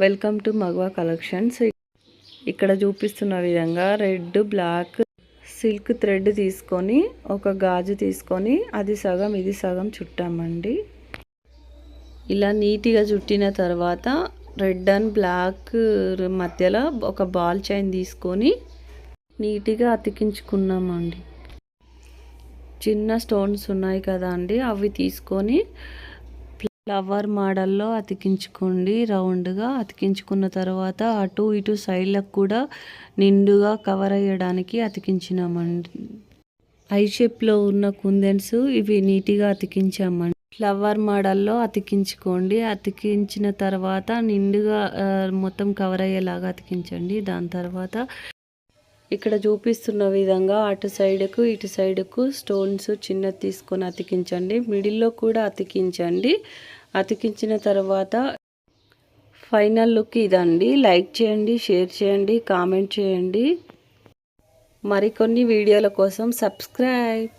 Welcome to మగవా collections. ఇక్కడ చూపిస్తున్న విధంగా రెడ్ బ్లాక్ సిల్క్ థ్రెడ్ తీసుకొని ఒక గాజు తీసుకొని అది సగం ఇది సగం చుట్టామండి. ఇలా నీట్గా చుట్టిన తర్వాత రెడ్ అండ్ బ్లాక్ మధ్యలో ఒక బాల్ చైన్ తీసుకొని నీట్గా అతికించుకున్నామండి. చిన్న స్టోన్స్ ఉన్నాయి కదా అండి అవి తీసుకొని ఫ్లవర్ మోడల్లో అతికించుకోండి. రౌండ్గా అతికించుకున్న తర్వాత అటు ఇటు సైడ్లకు కూడా నిండుగా కవర్ అయ్యడానికి అతికించినామండి. ఐ షేప్లో ఉన్న కుందెన్స్ ఇవి నీట్గా అతికించామండి. ఫ్లవర్ మోడల్లో అతికించుకోండి. అతికించిన తర్వాత నిండుగా మొత్తం కవర్ అయ్యేలాగా అతికించండి. దాని తర్వాత ఇక్కడ చూపిస్తున్న విధంగా అటు సైడ్కు ఇటు సైడ్కు స్టోన్స్ చిన్నది తీసుకొని అతికించండి. మిడిల్లో కూడా అతికించండి. అతికించిన తర్వాత ఫైనల్ లుక్ ఇదండి. లైక్ చేయండి షేర్ చేయండి కామెంట్ చేయండి. మరికొన్ని వీడియోల కోసం సబ్స్క్రైబ్.